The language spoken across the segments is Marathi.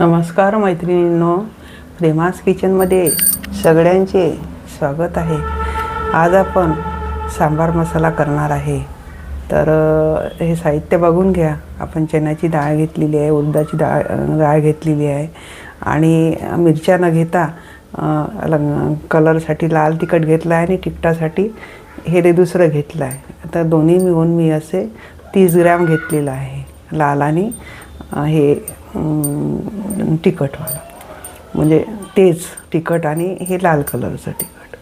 नमस्कार मैत्रिणींनो प्रेमास किचनमध्ये सगळ्यांचे स्वागत आहे. आज आपण सांबार मसाला करणार आहे. तर हे साहित्य बघून घ्या. आपण चण्याची डाळ घेतलेली आहे उडदाची डाळ डाळ घेतलेली आहे आणि मिरच्या न घेता कलरसाठी लाल तिखट घेतलं आहे आणि तिखटासाठी हे ते दुसरं घेतलं आहे. तर दोन्ही मिळून मी असे तीस ग्रॅम घेतलेलं आहे. लाल आणि हे तिखटवाला. म्हणजे तेच तिखट आणि हे लाल कलरचं तिखट.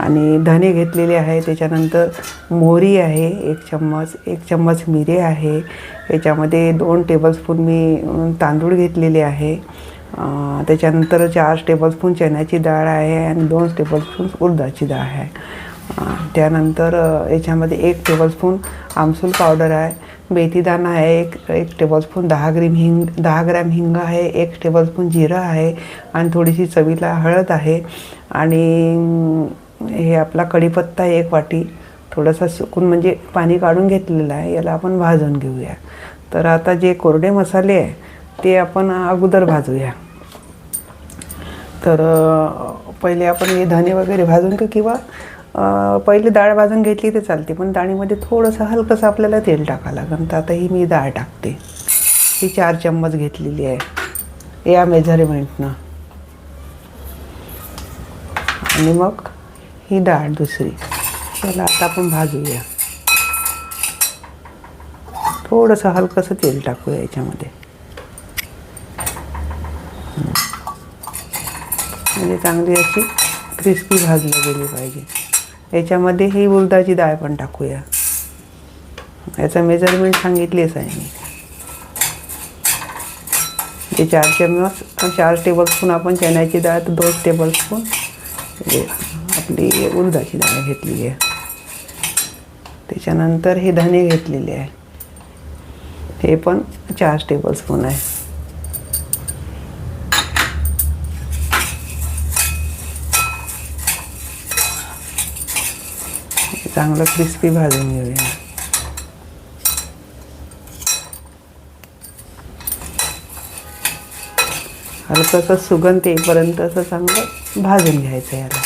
आणि धने घेतलेले आहे त्याच्यानंतर मोहरी आहे एक चम्मच एक चम्मच मिरे आहे. याच्यामध्ये दोन टेबलस्पून मी तांदूळ घेतलेले आहे. त्याच्यानंतर चार टेबलस्पून चण्याची डाळ आहे आणि दोन टेबलस्पून उडदाची डाळ आहे. त्यानंतर याच्यामध्ये एक टेबलस्पून आमसूल पावडर आहे. मेथीदाणा आहे एक एक टेबलस्पून दहा ग्रीम हिंग दहा ग्रॅम हिंग आहे एक टेबलस्पून जिरं आहे आणि थोडीशी चवीला हळद आहे. आणि हे आपला कढीपत्ता आहे एक वाटी. थोडासा सुकून म्हणजे पाणी काढून घेतलेलं आहे याला आपण भाजून घेऊया. तर आता जे कोरडे मसाले आहे ते आपण अगोदर भाजूया. तर पहिले आपण हे धने वगैरे भाजून घेऊ किंवा पहिली डाळ भाजून घेतली तर चालते पण डाळीमध्ये थोडंसं हलकंसं आपल्याला तेल टाकावं लागेल. तर आता ही मी डाळ टाकते. ही चार चम्मच घेतलेली आहे. या मेझरमेंटनं आणि मग ही डाळ दुसरी. त्याला आता आपण भाजूया. थोडंसं हलकंसं तेल टाकूया याच्यामध्ये. म्हणजे चांगली अशी क्रिस्पी भाजली गेली पाहिजे. याच्यामध्ये ही उडदाची डाळ पण टाकूया. याचं मेजरमेंट सांगितलीच आहे मी. ते चार चमच चार टेबलस्पून आपण चण्याची डाळ तर दोन टेबलस्पून आपली उडदाची डाळ घेतलेली आहे. त्याच्यानंतर हे धणे घेतलेले आहे. हे पण चार टेबलस्पून आहे. चांगलं क्रिस्पी भाजून घेऊया. हलकंसं सुगंध येईपर्यंत असं चांगलं भाजून घ्यायचं याला.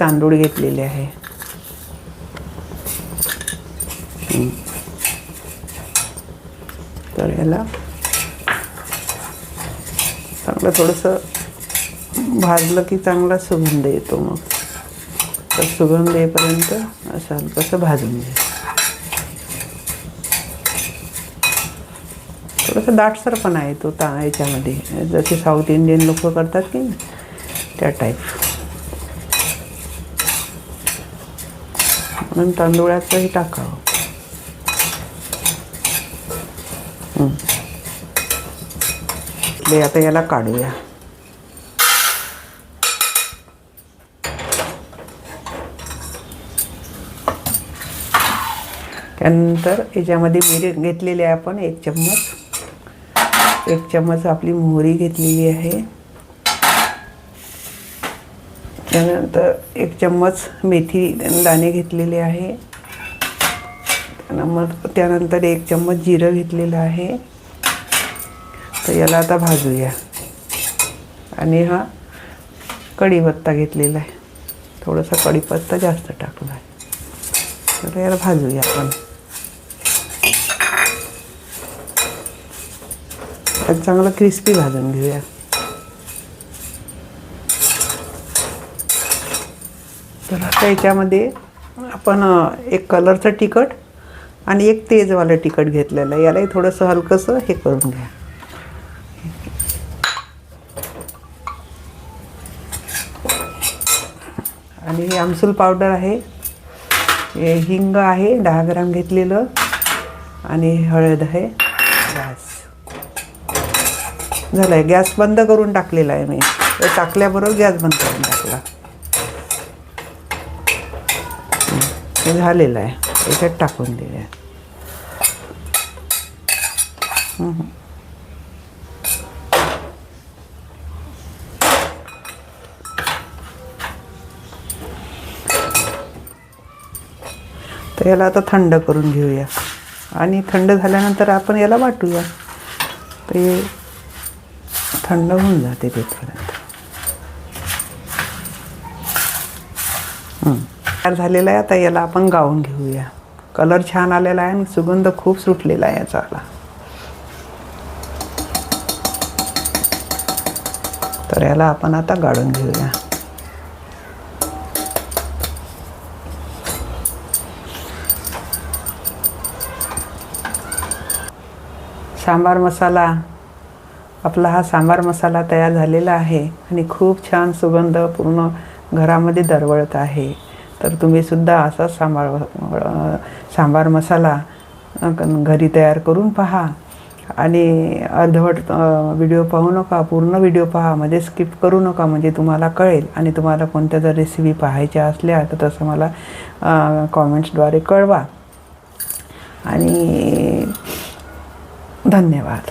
तांदूळ घेतलेले आहे. तर याला चांगलं थोडंसं भाजलं की चांगला सुगंध येतो मग. तर सुगंध येईपर्यंत असं हलकंसं भाजून घ्या थोडंसं दाटसरपणा येतो ता याच्यामध्ये. जसे साऊथ इंडियन लोक करतात की त्या टाईप म्हणून तांदूळाचंही टाकावं. आता याला काढूया. त्यानंतर याच्यामध्ये मिरे घेतलेले आहे आपण एक चम्मच. एक चम्मच आपली मोहरी घेतलेली आहे. त्यानंतर एक चम्मच मेथी दाणे घेतलेले आहे. मग त्यानंतर एक चम्मच जिरं घेतलेलं आहे. तर याला आता भाजूया. आणि हा कढीपत्ता घेतलेला आहे. थोडासा कढीपत्ता जास्त टाकला आहे. तर याला भाजूया आपण. आणि चांगलं क्रिस्पी भाजून घेऊया. तर आता याच्यामध्ये आपण एक कलरचं तिखट आणि एक तेजवालं तिखट घेतलेलं आहे. यालाही थोडंसं हलकंसं हे करून घ्या. आणि हे आमसूल पावडर आहे. हे हिंग आहे दहा ग्राम घेतलेलं. आणि हळद आहे. झालं आहे गॅस बंद करून टाकलेला आहे मी. टाकल्याबरोबर गॅस बंद करून टाकला. हे झालेलं आहे. याच्यात टाकून दिले तर याला आता थंड करून घेऊया. आणि थंड झाल्यानंतर आपण याला वाटूया. ते थंड होऊन जाते तिथपर्यंत. तयार झालेला आहे आता याला आपण गाळून घेऊया. कलर छान आलेला आहे आणि सुगंध खूप सुटलेला आहे याचा. आला तर याला आपण आता गाळून घेऊया. सांबार मसाला आपला हा सांबार मसाला तयार झालेला आहे आणि खूप छान सुगंध पूर्ण घरामध्ये दरवळत आहे. तर तुम्ही सुद्धा असा सांबार सांबार मसाला घरी तयार करून पहा. आणि अर्धवट व्हिडिओ पाहू नका पूर्ण व्हिडिओ पहा म्हणजे स्किप करू नका म्हणजे तुम्हाला कळेल. आणि तुम्हाला कोणत्या जर रेसिपी पाहायच्या असल्या तर तसं मला कॉमेंट्सद्वारे कळवा. आणि धन्यवाद.